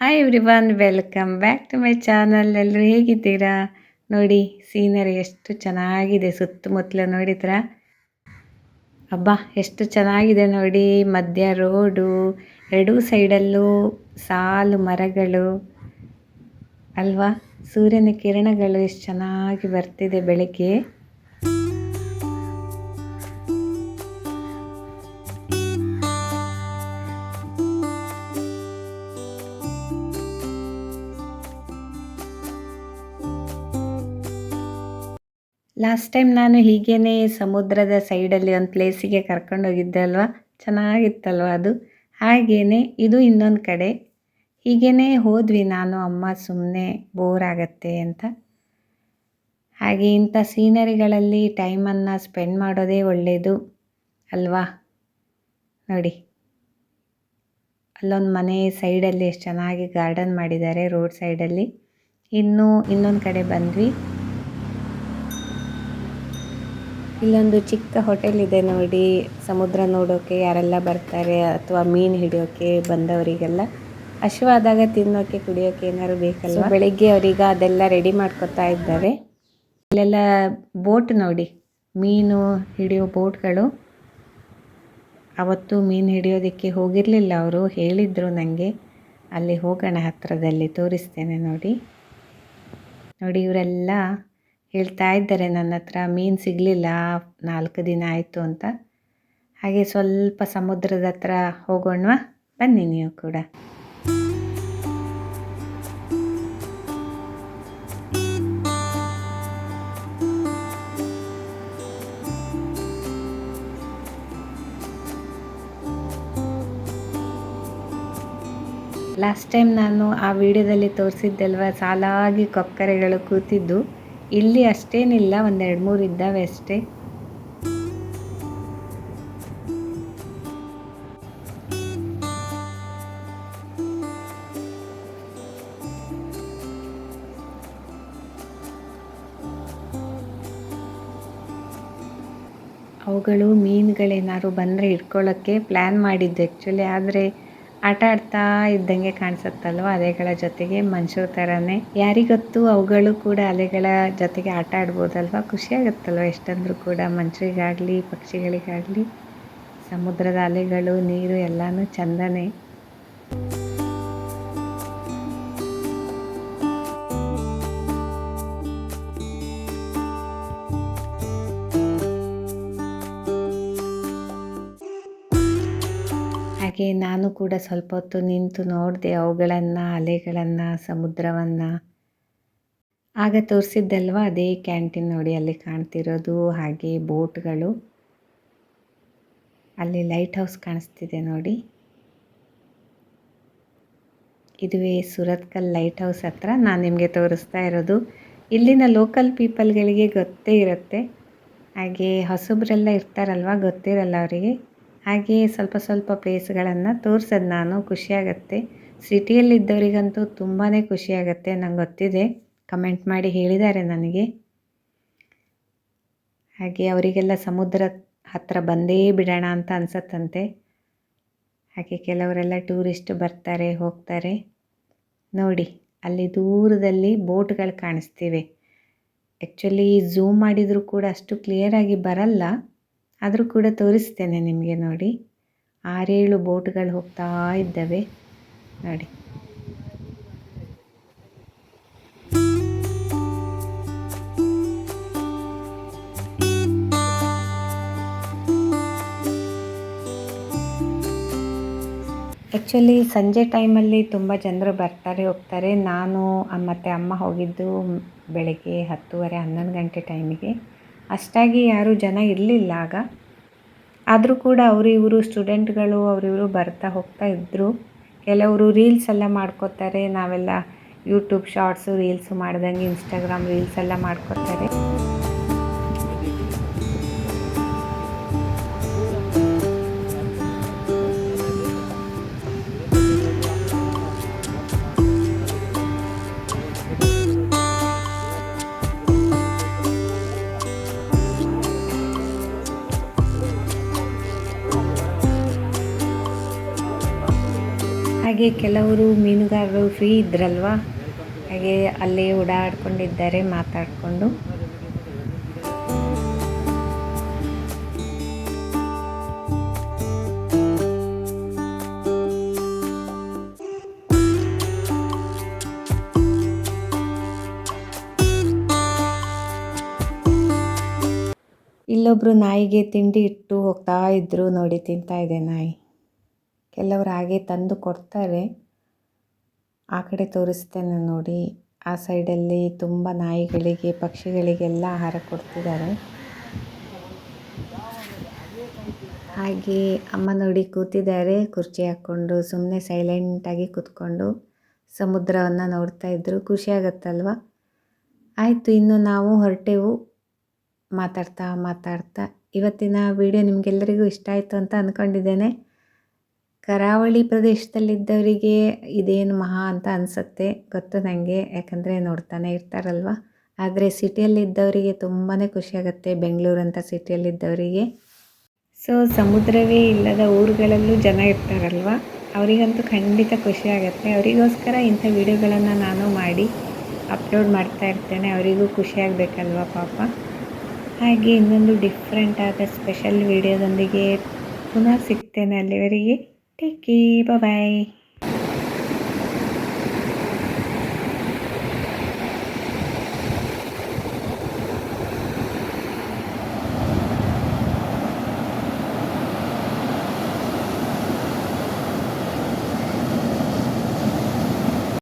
Hi everyone welcome back to my channel ಎಲ್ಲರೂ ಹೇಗಿದ್ದೀರಾ? ನೋಡಿ, ಸೀನರಿ ಎಷ್ಟು ಚೆನ್ನಾಗಿದೆ, ಸುತ್ತಮುತ್ತಲು ನೋಡಿದ್ರ? ಅಬ್ಬಾ, ಎಷ್ಟು ಚೆನ್ನಾಗಿದೆ ನೋಡಿ. ಮಧ್ಯ ರೋಡು, ಎರಡೂ ಸೈಡಲ್ಲೂ ಸಾಲು ಮರಗಳು. ಅಲ್ವಾ? ಸೂರ್ಯನ ಕಿರಣಗಳು ಎಷ್ಟು ಚೆನ್ನಾಗಿ ಬರ್ತಿದೆ ಬೆಳಗ್ಗೆ. ಲಾಸ್ಟ್ ಟೈಮ್ ನಾನು ಹೀಗೇ ಸಮುದ್ರದ ಸೈಡಲ್ಲಿ ಒಂದು ಪ್ಲೇಸಿಗೆ ಕರ್ಕೊಂಡೋಗಿದ್ದೆ ಅಲ್ವಾ? ಚೆನ್ನಾಗಿತ್ತಲ್ವ ಅದು? ಹಾಗೇ ಇದು ಇನ್ನೊಂದು ಕಡೆ. ಹೀಗೇ ಹೋದ್ವಿ ನಾನು, ಅಮ್ಮ ಸುಮ್ಮನೆ ಬೋರ್ ಆಗತ್ತೆ ಅಂತ. ಹಾಗೆ ಇಂಥ ಸೀನರಿಗಳಲ್ಲಿ ಟೈಮನ್ನು ಸ್ಪೆಂಡ್ ಮಾಡೋದೇ ಒಳ್ಳೆಯದು ಅಲ್ವಾ? ನೋಡಿ. ಅಲ್ಲೊಂದು ಮನೆ ಸೈಡಲ್ಲಿ ಎಷ್ಟು ಚೆನ್ನಾಗಿ ಗಾರ್ಡನ್ ಮಾಡಿದ್ದಾರೆ ರೋಡ್ ಸೈಡಲ್ಲಿ ಇನ್ನೂ ಇನ್ನೊಂದು ಕಡೆ ಬಂದ್ವಿ. ಇಲ್ಲೊಂದು ಚಿಕ್ಕ ಹೋಟೆಲ್ ಇದೆ ನೋಡಿ. ಸಮುದ್ರ ನೋಡೋಕೆ ಯಾರೆಲ್ಲ ಬರ್ತಾರೆ ಅಥವಾ ಮೀನು ಹಿಡಿಯೋಕೆ ಬಂದವರಿಗೆಲ್ಲ ಹಸಿವಾದಾಗ ತಿನ್ನೋಕೆ, ಕುಡಿಯೋಕೆ ಏನಾದ್ರು ಬೇಕಲ್ಲ ಬೆಳಿಗ್ಗೆ ಅವರೀಗ ಅದೆಲ್ಲ ರೆಡಿ ಮಾಡ್ಕೊತಾ ಇದ್ದಾರೆ. ಇಲ್ಲೆಲ್ಲ ಬೋಟ್ ನೋಡಿ. ಮೀನು ಹಿಡಿಯೋ ಬೋಟ್ಗಳು ಅವತ್ತು ಮೀನು ಹಿಡಿಯೋದಕ್ಕೆ ಹೋಗಿರಲಿಲ್ಲ ಅವರು. ಹೇಳಿದರು ನನಗೆ ಅಲ್ಲಿ ಹೋಗೋಣ ಹತ್ತಿರದಲ್ಲಿ ತೋರಿಸ್ತೇನೆ ನೋಡಿ. ನೋಡಿ, ಇವರೆಲ್ಲ ಹೇಳ್ತಾ ಇದ್ದಾರೆ ನನ್ನ ಹತ್ರ, ಮೀನು ಸಿಗಲಿಲ್ಲ, ನಾಲ್ಕು ದಿನ ಆಯಿತು ಅಂತ. ಹಾಗೆ ಸ್ವಲ್ಪ ಸಮುದ್ರದ ಹತ್ರ ಹೋಗೋಣವಾ? ಬನ್ನಿ ನೀವು ಕೂಡ. ಲಾಸ್ಟ್ ಟೈಮ್ ನಾನು ಆ ವಿಡಿಯೋದಲ್ಲಿ ತೋರಿಸಿದ್ದೆಲ್ವ, ಸಾಲಾಗಿ ಕೊಕ್ಕರೆಗಳು ಕೂತಿದ್ದು. ಇಲ್ಲಿ ಅಷ್ಟೇನಿಲ್ಲ ಒಂದೆರಡು ಮೂರು ಇದ್ದಾವೆ ಅಷ್ಟೇ. ಅವುಗಳು ಮೀನುಗಳೇನಾದ್ರು ಬಂದರೆ ಇಟ್ಕೊಳ್ಳೋಕ್ಕೆ ಪ್ಲ್ಯಾನ್ ಮಾಡಿದ್ದು ಆ್ಯಕ್ಚುಲಿ ಆದರೆ ಆಟ ಆಡ್ತಾ ಇದ್ದಂಗೆ ಕಾಣಿಸುತ್ತಲ್ವ? ಅಲೆಗಳ ಜೊತೆಗೆ ಮನುಷ್ಯರ ಥರನೇ. ಯಾರಿಗೊತ್ತು ಅವುಗಳು ಕೂಡ ಅಲೆಗಳ ಜೊತೆಗೆ ಆಟ ಆಡ್ಬೋದಲ್ವ? ಖುಷಿಯಾಗುತ್ತಲ್ವ ಎಷ್ಟಂದ್ರೂ ಕೂಡ ಮನುಷ್ಯರಿಗಾಗಲಿ, ಪಕ್ಷಿಗಳಿಗಾಗಲಿ. ಸಮುದ್ರದ ಅಲೆಗಳು, ನೀರು ಎಲ್ಲನೂ ಚಂದನೇ. ಹಾಗೆ ನಾನು ಕೂಡ ಸ್ವಲ್ಪ ಹೊತ್ತು ನಿಂತು ನೋಡಿದೆ ಅವುಗಳನ್ನು, ಅಲೆಗಳನ್ನು, ಸಮುದ್ರವನ್ನು. ಆಗ ತೋರಿಸಿದ್ದಲ್ವ ಅದೇ ಕ್ಯಾಂಟೀನ್ ನೋಡಿ ಅಲ್ಲಿ ಕಾಣ್ತಿರೋದು, ಹಾಗೆ ಬೋಟ್ಗಳು. ಅಲ್ಲಿ ಲೈಟ್ ಹೌಸ್ ಕಾಣಿಸ್ತಿದೆ ನೋಡಿ. ಇದುವೇ ಸುರತ್ಕಲ್ ಲೈಟ್ ಹೌಸ್ ಹತ್ರ ನಾನು ನಿಮಗೆ ತೋರಿಸ್ತಾ ಇರೋದು. ಇಲ್ಲಿನ ಲೋಕಲ್ ಪೀಪಲ್ಗಳಿಗೆ ಗೊತ್ತೇ ಇರುತ್ತೆ. ಹಾಗೆ ಹೊಸಬ್ರೆಲ್ಲ ಇರ್ತಾರಲ್ವ ಗೊತ್ತಿರಲ್ಲ ಅವರಿಗೆ. ಹಾಗೆ ಸ್ವಲ್ಪ ಸ್ವಲ್ಪ ಪ್ಲೇಸ್ಗಳನ್ನು ತೋರ್ಸೋದು ನಾನು ಖುಷಿಯಾಗತ್ತೆ. ಸಿಟಿಯಲ್ಲಿದ್ದವರಿಗಂತೂ ತುಂಬಾ ಖುಷಿಯಾಗತ್ತೆ, ನಂಗೆ ಗೊತ್ತಿದೆ. ಕಮೆಂಟ್ ಮಾಡಿ ಹೇಳಿದ್ದಾರೆ ನನಗೆ. ಹಾಗೆ ಅವರಿಗೆಲ್ಲ ಸಮುದ್ರ ಹತ್ತಿರ ಬಂದೇ ಬಿಡೋಣ ಅಂತ ಅನ್ಸತ್ತಂತೆ. ಹಾಗೆ ಕೆಲವರೆಲ್ಲ ಟೂರಿಸ್ಟ್ ಬರ್ತಾರೆ, ಹೋಗ್ತಾರೆ. ನೋಡಿ, ಅಲ್ಲಿ ದೂರದಲ್ಲಿ ಬೋಟ್ಗಳು ಕಾಣಿಸ್ತಿವೆ. ಆ್ಯಕ್ಚುಲಿ ಝೂಮ್ ಮಾಡಿದರೂ ಕೂಡ ಅಷ್ಟು ಕ್ಲಿಯರಾಗಿ ಬರಲ್ಲ. ಆದರೂ ಕೂಡ ತೋರಿಸ್ತೇನೆ ನಿಮಗೆ ನೋಡಿ. ಆರೇಳು ಬೋಟ್ಗಳು ಹೋಗ್ತಾ ಇದ್ದಾವೆ. ನೋಡಿ. ಆ್ಯಕ್ಚುಲಿ ಸಂಜೆ ಟೈಮಲ್ಲಿ ತುಂಬ ಜನರು ಬರ್ತಾರೆ, ಹೋಗ್ತಾರೆ. ನಾನು ಮತ್ತು ಅಮ್ಮ ಹೋಗಿದ್ದು ಬೆಳಗ್ಗೆ ಹತ್ತುವರೆ ಹನ್ನೊಂದು ಗಂಟೆ ಟೈಮಿಗೆ ಅಷ್ಟಾಗಿ ಯಾರೂ ಜನ ಇರಲಿಲ್ಲ ಆಗ. ಆದರೂ ಕೂಡ ಅವರಿವರು ಸ್ಟೂಡೆಂಟ್ಗಳು ಅವರಿವರು ಬರ್ತಾ ಹೋಗ್ತಾ ಇದ್ದರು ಕೆಲವರು ರೀಲ್ಸ್ ಎಲ್ಲ ಮಾಡ್ಕೋತಾರೆ. ನಾವೆಲ್ಲ ಯೂಟ್ಯೂಬ್ ಶಾರ್ಟ್ಸು, ರೀಲ್ಸು ಮಾಡ್ದಂಗೆ, ಇನ್ಸ್ಟಾಗ್ರಾಮ್ ರೀಲ್ಸ್ ಎಲ್ಲ ಮಾಡ್ಕೋತಾರೆ. ಹಾಗೆ ಕೆಲವರು ಮೀನುಗಾರರು ಫ್ರೀ ಇದ್ರಲ್ವ? ಹಾಗೆ ಅಲ್ಲೇ ಓಡಾಡ್ಕೊಂಡಿದ್ದಾರೆ, ಮಾತಾಡಿಕೊಂಡು. ಇಲ್ಲೊಬ್ರು ನಾಯಿಗೆ ತಿಂಡಿ ಇಟ್ಟು ಹೋಗ್ತಾ ಇದ್ರು ನೋಡಿ, ತಿಂತಾ ಇದೆ ನಾಯಿ. ಕೆಲವರು ಹಾಗೆ ತಂದು ಕೊಡ್ತಾರೆ. ಆ ಕಡೆ ತೋರಿಸ್ತೇನೆ ನೋಡಿ. ಆ ಸೈಡಲ್ಲಿ ತುಂಬ ನಾಯಿಗಳಿಗೆ ಪಕ್ಷಿಗಳಿಗೆಲ್ಲ ಆಹಾರ ಕೊಡ್ತಿದ್ದಾರೆ. ಹಾಗೆ ಅಮ್ಮ ನೋಡಿ ಕೂತಿದ್ದಾರೆ. ಕುರ್ಚಿ ಹಾಕ್ಕೊಂಡು ಸುಮ್ಮನೆ ಸೈಲೆಂಟಾಗಿ ಕೂತ್ಕೊಂಡು ಸಮುದ್ರವನ್ನು ನೋಡ್ತಾ ಇದ್ದರು ಖುಷಿಯಾಗತ್ತಲ್ವ ಆಯಿತು, ಇನ್ನು ನಾವು ಹೊರಟೆವು. ಮಾತಾಡ್ತಾ ಮಾತಾಡ್ತಾ. ಇವತ್ತಿನ ವಿಡಿಯೋ ನಿಮಗೆಲ್ಲರಿಗೂ ಇಷ್ಟ ಆಯಿತು ಅಂತ ಅಂದ್ಕೊಂಡಿದ್ದೇನೆ ಕರಾವಳಿ ಪ್ರದೇಶದಲ್ಲಿದ್ದವರಿಗೆ ಇದೇನು ಮಹಾ ಅಂತ ಅನಿಸುತ್ತೆ ಗೊತ್ತು ನನಗೆ ಯಾಕಂದರೆ ನೋಡ್ತಾನೆ ಇರ್ತಾರಲ್ವ? ಆದರೆ ಸಿಟಿಯಲ್ಲಿದ್ದವರಿಗೆ ತುಂಬಾ ಖುಷಿಯಾಗುತ್ತೆ ಬೆಂಗಳೂರಂಥ ಸಿಟಿಯಲ್ಲಿದ್ದವರಿಗೆ. ಸೊ ಸಮುದ್ರವೇ ಇಲ್ಲದ ಊರುಗಳಲ್ಲೂ ಜನ ಇರ್ತಾರಲ್ವ? ಅವರಿಗಂತೂ ಖಂಡಿತ ಖುಷಿಯಾಗತ್ತೆ ಅವರಿಗೋಸ್ಕರ ಇಂಥ ವಿಡಿಯೋಗಳನ್ನು ನಾನು ಮಾಡಿ ಅಪ್ಲೋಡ್ ಮಾಡ್ತಾ ಇರ್ತೇನೆ. ಅವರಿಗೂ ಖುಷಿಯಾಗಬೇಕಲ್ವ ಪಾಪ? ಹಾಗೆ ಇನ್ನೊಂದು ಡಿಫ್ರೆಂಟ್ ಆದ ಸ್ಪೆಷಲ್ ವಿಡಿಯೋದೊಂದಿಗೆ ಪುನಃ ಸಿಗ್ತೇನೆ ಅಲ್ಲಿವರೆಗೆ. Take care. Bye bye.